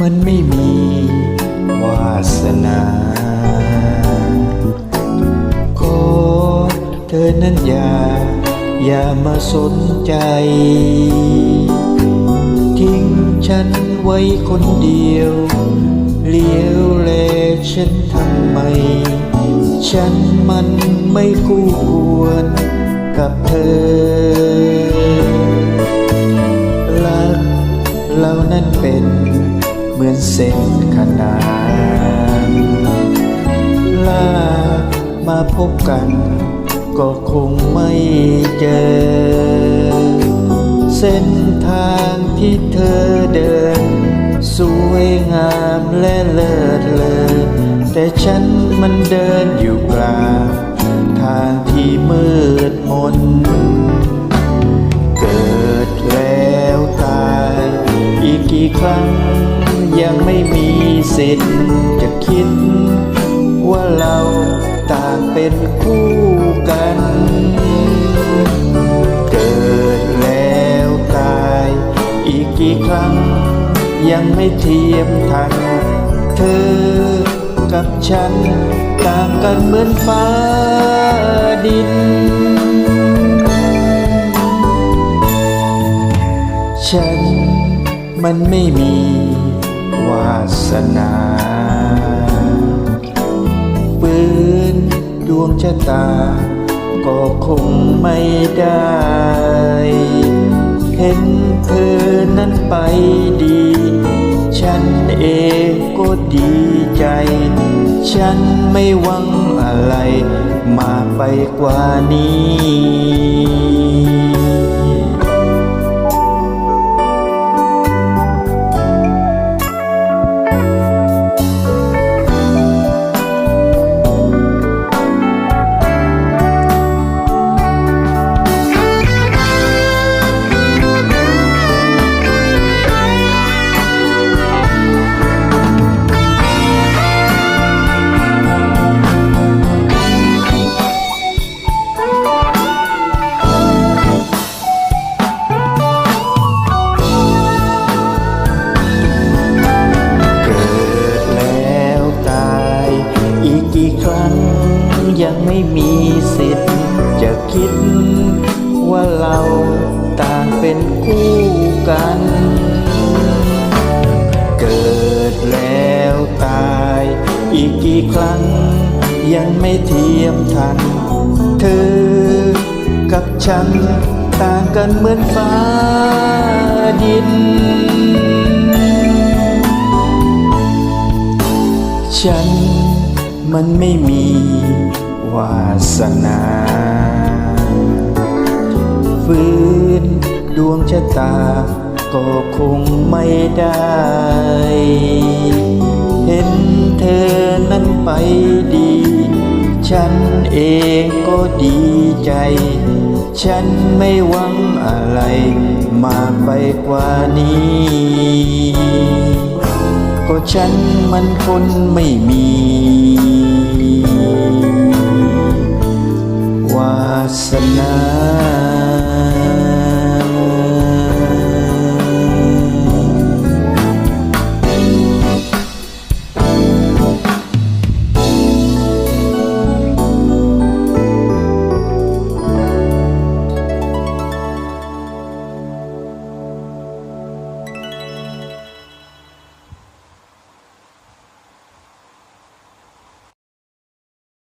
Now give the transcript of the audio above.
มันไม่มีวาสนา ขอเธอนั้นอย่า อย่ามาสนใจ ทิ้งฉันไว้คนเดียว เลี้ยวแลฉันทำไม ฉันมันไม่คู่ควรกับเธอ ส้นขนานลามาพบกัน ก็คงไม่เจอ เส้นทางที่เธอเดิน สวยงามและเลิศเลอแต่ฉันมันเดินอยู่กลางทางที่มืดมน เกิดแล้วตาย อีกกี่ครั้ง ยังไม่มีสิทธิ์จะคิด ว่าเราต่างเป็นคู่กัน เกิดแล้วตาย อีกกี่ครั้ง ยังไม่เทียมทัน เธอกับฉัน ต่างกันเหมือนฟ้าดิน ฉันมันไม่มี สนาปืนดวงชะตา ก็คงไม่ได้ เห็นเธอนั้นไปดี ฉันเองก็ดีใจ ฉันไม่หวังอะไร มากไปกว่านี้ ไม่มีสิทธิ์จะคิด ว่าเราต่างเป็นคู่กัน เกิดแล้วตาย อีกกี่ครั้ง ยังไม่เทียมทัน เธอกับฉันต่างกันเหมือนฟ้าดิน ฉันมันไม่มี วาสนาฝืนดวงชะตา ก็คงไม่ได้ เห็นเธอนั้นไปดี ฉันเองก็ดีใจ ฉันไม่หวังอะไรมากไปกว่านี้ ก็ฉันมันคนไม่มี วาสนา